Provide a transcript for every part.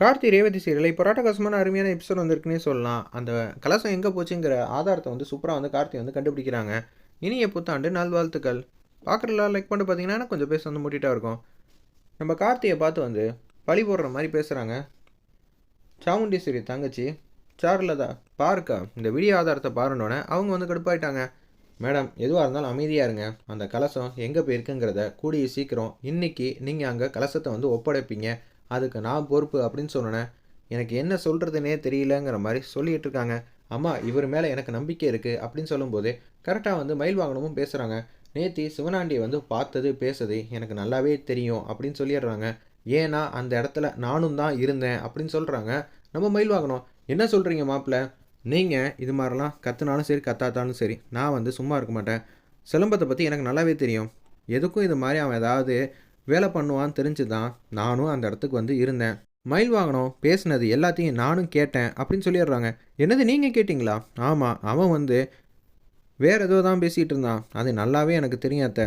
Karthi Revathi serial. இப்போ ராட்டகாசமான அருமையான episode வந்திருக்குன்னே சொல்லலாம். அந்த கலசம் எங்கே போச்சுங்கிற ஆதாரத்தை வந்து சூப்பராக வந்து கார்த்தி வந்து கண்டுபிடிக்கிறாங்க. இனிய புத்தாண்டு நல்வாழ்த்துக்கள். பார்க்குறலாம் லைக் பண்ணிட்டு பார்த்தீங்கன்னா கொஞ்சம் பேச வந்து மூட்டிகிட்டா இருக்கும். நம்ம கார்த்தியை பார்த்து வந்து பழி போடுற மாதிரி பேசுகிறாங்க சாமுண்டீஸ்வரி தங்கச்சி சார்லதா பாருக்கா இந்த வீடியோ ஆதாரத்தை பாருனோடனே அவங்க வந்து கடுப்பாயிட்டாங்க. மேடம் எதுவாக இருந்தாலும் அமைதியாக இருங்க. அந்த கலசம் எங்கே போயிருக்குங்கிறத கூடிய சீக்கிரம் இன்னைக்கு நீங்கள் அங்கே கலசத்தை வந்து ஒப்படைப்பீங்க. அதுக்கு நான் பொறுப்பு அப்படின்னு சொன்னேன் எனக்கு என்ன சொல்கிறதுனே தெரியலங்கிற மாதிரி சொல்லிகிட்டு இருக்காங்க அம்மா இவர் மேலே எனக்கு நம்பிக்கை இருக்குது அப்படின்னு சொல்லும்போது கரெக்டாக வந்து மயில் வாகனமும் பேசுகிறாங்க நேத்தி சிவனாண்டியை வந்து பார்த்தது பேசுது எனக்கு நல்லாவே தெரியும் அப்படின்னு சொல்லிடுறாங்க. ஏன்னா அந்த இடத்துல நானும் தான் இருந்தேன் அப்படின்னு சொல்கிறாங்க நம்ம மயில் வாங்கணும் என்ன சொல்கிறீங்க மாப்பிள்ள? நீங்கள் இது மாதிரிலாம் கத்துனாலும் சரி கத்தாத்தாலும் சரி நான் வந்து சும்மா இருக்க மாட்டேன். சிலம்பத்தை பற்றி எனக்கு நல்லாவே தெரியும். எதுக்கும் இது மாதிரி அவன் ஏதாவது வேலை பண்ணுவான்னு தெரிஞ்சு தான் நானும் அந்த இடத்துக்கு வந்து இருந்தேன். மயில் வாகனம் பேசினது எல்லாத்தையும் நானும் கேட்டேன் அப்படின்னு சொல்லிடுறாங்க. என்னது நீங்கள் கேட்டிங்களா? ஆமாம் அவன் வந்து வேறு ஏதோ தான் பேசிகிட்டு இருந்தான். அது நல்லாவே எனக்கு தெரியும் அத்தை.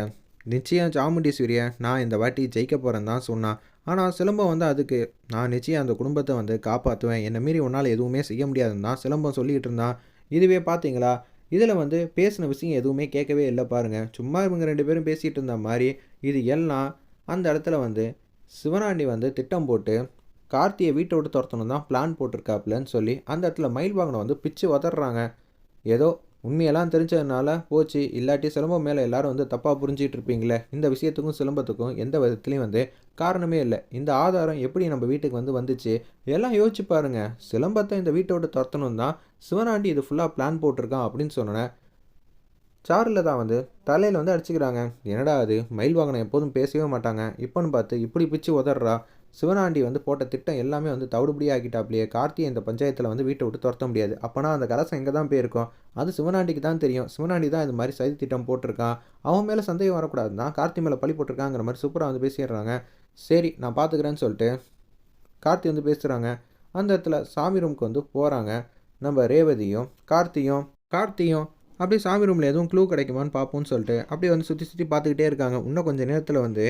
நிச்சயம் சாமுண்டீஸ்வரியை நான் இந்த வாட்டி ஜெயிக்க போகிறேன்னு தான் சொன்னான். ஆனால் சிலம்பம் வந்து அதுக்கு நான் நிச்சயம் அந்த குடும்பத்தை வந்து காப்பாற்றுவேன் என்னை மீறி உன்னால் எதுவுமே செய்ய முடியாதுன்னு தான் சிலம்பம் சொல்லிகிட்டு இருந்தான். இதுவே பார்த்தீங்களா இதில் வந்து பேசின விஷயம் எதுவுமே கேட்கவே இல்லை பாருங்கள் சும்மா இவங்க ரெண்டு பேரும் பேசிகிட்டு இருந்த மாதிரி இது எல்லாம் அந்த இடத்துல வந்து சிவனாண்டி வந்து திட்டம் போட்டு கார்த்தியை வீட்டை விட்டு துரத்தணும் தான் பிளான் போட்டிருக்காப்புலன்னு சொல்லி அந்த இடத்துல மயில் வாங்கின வந்து பிச்சு உதறாங்க ஏதோ உண்மையெல்லாம் தெரிஞ்சதுனால போச்சு. இல்லாட்டி சிலம்பம் மேலே எல்லாரும் வந்து தப்பாக புரிஞ்சிகிட்டு இருப்பீங்களே. இந்த விஷயத்துக்கும் சிலம்பத்துக்கும் எந்த விதத்துலையும் வந்து காரணமே இல்லை. இந்த ஆதாரம் எப்படி நம்ம வீட்டுக்கு வந்து வந்துச்சு? எல்லாம் யோசிச்சு பாருங்கள் சிலம்பத்தை இந்த வீட்டை விட்டு துரத்தணும் தான் சிவனாண்டி இது ஃபுல்லாக பிளான் போட்டிருக்கான் அப்படின்னு சொன்னேன். சாரில் தான் வந்து தலையில் வந்து அடிச்சுக்கிறாங்க. என்னடா அது? மயில் வாகனம் எப்போதும் பேசவே மாட்டாங்க. இப்போன்னு பார்த்து இப்படி பிச்சு உதறா சிவனாண்டி வந்து போட்ட திட்டம் எல்லாமே வந்து தவிடுபடி ஆக்கிட்டாப்லையே. கார்த்தியை இந்த பஞ்சாயத்தில் வந்து வீட்டை விட்டு துரத்த முடியாது. அப்போனா அந்த கலசம் எங்கே தான் போயிருக்கும்? அது சிவனாண்டிக்கு தான் தெரியும். சிவனாண்டி தான் இந்த மாதிரி சதி திட்டம் போட்டிருக்கான். அவன் மேலே சந்தேகம் வரக்கூடாது தான் கார்த்தி மேலே பழி போட்டிருக்காங்கிற மாதிரி சூப்பராக வந்து பேசிடுறாங்க. சரி நான் பார்த்துக்கிறேன்னு சொல்லிட்டு கார்த்தி வந்து பேசுகிறாங்க அந்த இடத்துல சாமி ரூமுக்கு வந்து போகிறாங்க நம்ம ரேவதியும் கார்த்தியும் கார்த்தியும் அப்படியே சாமி ரூமில் எதுவும் க்ளூ கிடைக்குமான்னு பார்ப்போம்னு சொல்லிட்டு அப்படியே வந்து சுற்றி சுற்றி பார்த்துக்கிட்டே இருக்காங்க. இன்னும் கொஞ்சம் நேரத்தில் வந்து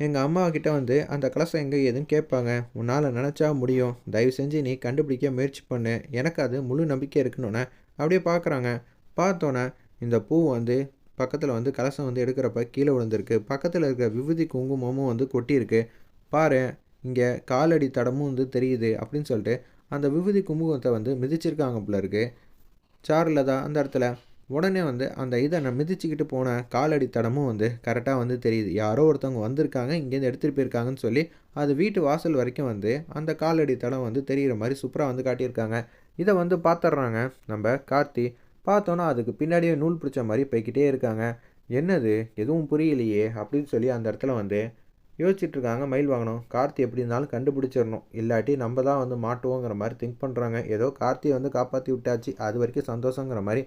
எங்கள் அம்மா கிட்ட வந்து அந்த கலசம் எங்கே எதுன்னு கேட்பாங்க. உன்னால் நினச்சா முடியும். தயவு செஞ்சு நீ கண்டுபிடிக்க முயற்சி பண்ணு. எனக்கு அது முழு நம்பிக்கை இருக்குன்னு அப்படியே பார்க்குறாங்க. பார்த்தோன்னே இந்த பூ வந்து பக்கத்தில் வந்து கலசம் வந்து எடுக்கிறப்ப கீழே விழுந்திருக்கு. பக்கத்தில் இருக்கிற விபூதி குங்குமமும் வந்து கொட்டியிருக்கு. பாரு இங்கே காலடி தடமும் வந்து தெரியுது அப்படின்னு சொல்லிட்டு அந்த விபூதி குங்குமத்தை வந்து மிதிச்சிருக்காங்க போல இருக்குது சாரில் தான் அந்த இடத்துல உடனே வந்து அந்த இதை நான் மிதிச்சுக்கிட்டு போன காலடி தடமும் வந்து கரெக்டாக வந்து தெரியுது. யாரோ ஒருத்தவங்க வந்திருக்காங்க இங்கேருந்து எடுத்துகிட்டு போயிருக்காங்கன்னு சொல்லி அது வீட்டு வாசல் வரைக்கும் வந்து அந்த காலடி தடம் வந்து தெரிகிற மாதிரி சூப்பராக வந்து காட்டியிருக்காங்க. இதை வந்து பார்த்துட்றாங்க நம்ம கார்த்தி பார்த்தோன்னா அதுக்கு பின்னாடியே நூல் பிடிச்ச மாதிரி போய்கிட்டே இருக்காங்க. என்னது? எதுவும் புரியலையே அப்படின்னு சொல்லி அந்த இடத்துல வந்து யோசிச்சுட்டு இருக்காங்க மயில் வாங்கணும் கார்த்தி எப்படி இருந்தாலும் கண்டுபிடிச்சிடணும். இல்லாட்டி நம்ம தான் வந்து மாட்டுவோங்கிற மாதிரி திங்க் பண்ணுறாங்க ஏதோ கார்த்தியை வந்து காப்பாற்றி விட்டாச்சு. அது வரைக்கும் சந்தோஷங்கிற மாதிரி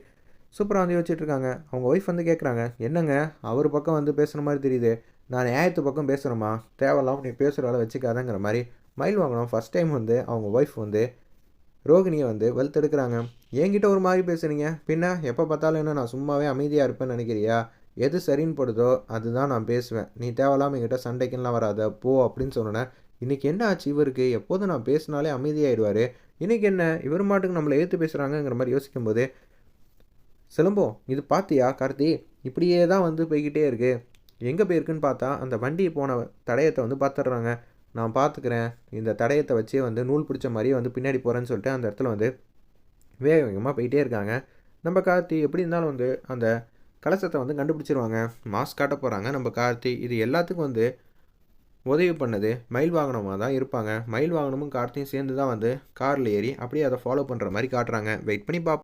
சூப்பராக வந்து யோசிச்சுட்ருக்காங்க. அவங்க ஒய்ஃப் வந்து கேட்குறாங்க என்னங்க அவர் பக்கம் வந்து பேசுகிற மாதிரி தெரியுது. நான் நியாயத்து பக்கம் பேசுகிறேம்மா தேவையில்லாமல் நீ பேசுகிற வேலை வச்சுக்காதங்கிற மாதிரி மயில் வாங்கினோம். ஃபஸ்ட் டைம் வந்து அவங்க ஒய்ஃப் வந்து ரோகிணியை வந்து வெளுத்தெடுக்கிறாங்க என்கிட்ட ஒரு மாதிரி பேசுகிறீங்க பின்ன எப்போ பார்த்தாலும் என்ன நான் சும்மாவே அமைதியாக இருப்பேன்னு நினைக்கிறியா? எது சரின்னு படுதோ அதுதான் நான் பேசுவேன். நீ தேவையில்லாமல் என்கிட்ட சண்டைக்குலாம் வராத. போ அப்படின்னு சொன்னேன் இன்றைக்கி என்ன ஆச்சு இவருக்கு? எப்போதும் நான் பேசினாலே அமைதியாகிடுவார் இன்றைக்கி என்ன? இவர் மாட்டுக்கு நம்மளை ஏற்று பேசுகிறாங்கங்கிற மாதிரி யோசிக்கும்போது சிலம்பம் இது பார்த்தியா கார்த்தி? இப்படியே தான் வந்து போய்கிட்டே இருக்கு. எங்கே போயிருக்குன்னு பார்த்தா அந்த வண்டி போன தடயத்தை வந்து பார்த்துட்றாங்க நான் பார்த்துக்கிறேன் இந்த தடயத்தை வச்சே வந்து நூல் பிடிச்ச மாதிரியே வந்து பின்னாடி போகிறேன்னு சொல்லிட்டு அந்த இடத்துல வந்து வேக வேகமாக போயிட்டே இருக்காங்க. நம்ம கார்த்தி எப்படி இருந்தாலும் வந்து அந்த கலசத்தை வந்து கண்டுபிடிச்சிருவாங்க. மாஸ்க் காட்ட போகிறாங்க நம்ம கார்த்தி. இது எல்லாத்துக்கும் வந்து உதவி பண்ணது மயில் வாகனமாக தான் இருப்பாங்க. மயில் வாகனமும் கார்த்தியும் சேர்ந்து தான் வந்து காரில் ஏறி அப்படியே அதை ஃபாலோ பண்ணுற மாதிரி காட்டுறாங்க. வெயிட் பண்ணி பார்ப்போம்